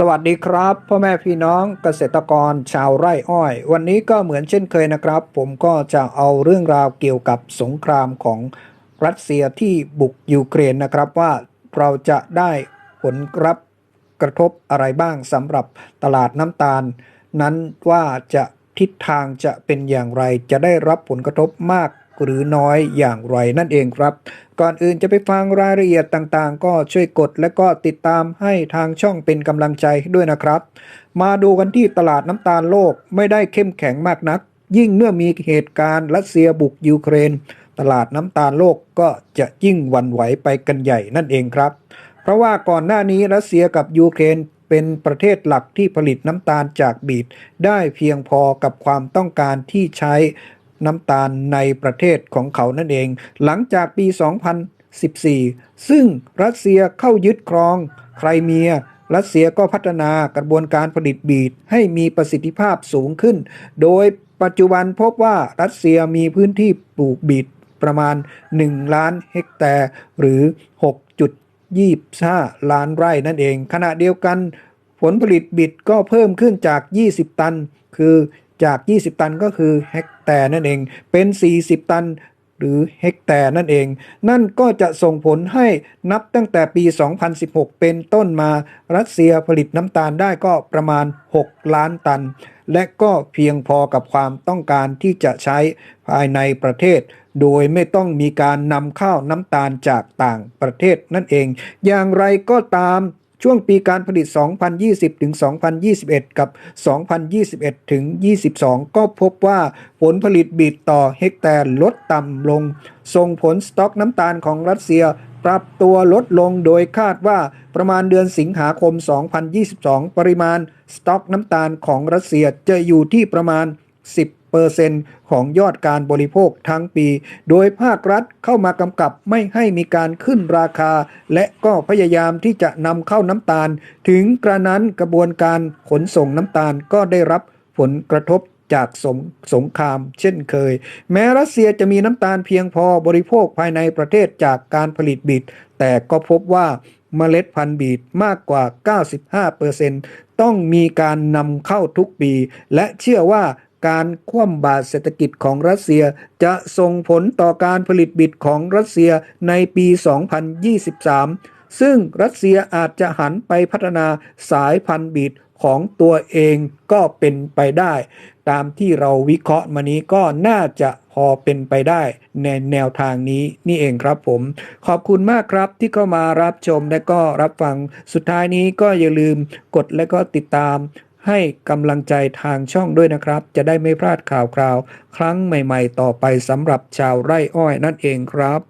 สวัสดีครับ พ่อแม่พี่น้องเกษตรกรชาวไร่อ้อย วันนี้ก็เหมือนเช่นเคยนะครับ ผมก็จะเอาเรื่องราวเกี่ยวกับสงครามของรัสเซียที่บุกยูเครนนะครับว่าเราจะได้ผลรับกระทบอะไรบ้างสำหรับตลาดน้ำตาล นั้นว่าจะทิศทางจะเป็นอย่างไรจะได้รับผลกระทบมาก หรือน้อยอย่างไรนั่นเองครับ ก่อนอื่นจะไปฟังรายละเอียดต่างๆ ก็ช่วยกดและก็ติดตามให้ทางช่องเป็นกำลังใจด้วยนะครับ มาดูกันที่ตลาดน้ำตาลโลกไม่ได้เข้มแข็งมากนัก ยิ่งเมื่อมีเหตุการณ์รัสเซียบุกยูเครน ตลาดน้ำตาลโลกก็จะยิ่งวั่นไหวไปกันใหญ่นั่นเองครับ เพราะว่าก่อนหน้านี้รัสเซียกับยูเครนเป็นประเทศหลักที่ผลิตน้ำตาลจากบีทได้เพียงพอกับความต้องการที่ใช้ น้ำตาลในประเทศของเขานั่นเอง หลังจากปี 2014 ซึ่งรัสเซียเข้ายึดครองไครเมีย รัสเซียก็พัฒนากระบวนการผลิตบีทให้มีประสิทธิภาพสูงขึ้น โดยปัจจุบันพบว่ารัสเซียมีพื้นที่ปลูกบีทประมาณ 1 ล้านเฮกแตร์หรือ 6.25 ล้านไร่นั่นเอง ขณะเดียวกันผลผลิตบิดก็เพิ่มขึ้นจาก 20 ตัน คือ จาก 20 ตันก็คือเฮกแตร์นั่นเอง เป็น 40 ตันหรือเฮกแตร์นั่นเอง นั่นก็จะส่งผลให้นับตั้งแต่ปี 2016 เป็นต้นมารัสเซียผลิตน้ำตาลได้ก็ประมาณ 6 ล้านตัน และก็เพียงพอกับความต้องการที่จะใช้ภายในประเทศ โดยไม่ต้องมีการนำเข้าน้ำตาลจากต่างประเทศนั่นเอง อย่างไรก็ตาม ช่วงปีการผลิต 2020 ถึง 2021 กับ 2021 ถึง 22 ก็พบว่าผลผลิตบีทต่อเฮกแตร์ลดต่ำลง ส่งผลสต็อกน้ำตาลของรัสเซียปรับตัวลดลงโดยคาดว่าประมาณเดือนสิงหาคม 2022 ปริมาณสต็อกน้ำตาลของรัสเซียจะอยู่ที่ประมาณ 10 เปอร์เซ็นต์ของยอดการบริโภคทั้งปี โดยภาครัฐเข้ามากำกับไม่ให้มีการขึ้นราคา และก็พยายามที่จะนำเข้าน้ำตาล ถึงกระนั้นกระบวนการขนส่งน้ำตาลก็ได้รับผลกระทบจากสงสงครามเช่นเคย แม้รัสเซียจะมีน้ำตาลเพียงพอบริโภคภายในประเทศจากการผลิตบีทแต่ก็พบว่าเมล็ดพันธุ์บีทมากกว่า 95%ต้องมีการนำเข้าทุกปี และเชื่อว่า การคว่ำบาตรเศรษฐกิจของรัสเซียจะส่งผลต่อการผลิตบิดของรัสเซียในปี 2023 ซึ่งรัสเซียอาจจะหันไปพัฒนาสายพันธุ์บิดของตัวเองก็เป็นไปได้ ตามที่เราวิเคราะห์มานี้ก็น่าจะพอเป็นไปได้ในแนวทางนี้นี่เองครับผม ขอบคุณมากครับที่เข้ามารับชมและก็รับฟังสุดท้ายนี้ก็อย่าลืมกดและก็ติดตาม ให้กำลังใจทางช่องด้วยนะครับ จะได้ไม่พลาดข่าวคราว ครั้งใหม่ ๆ ต่อไปสำหรับชาวไร่อ้อยนั่นเองครับ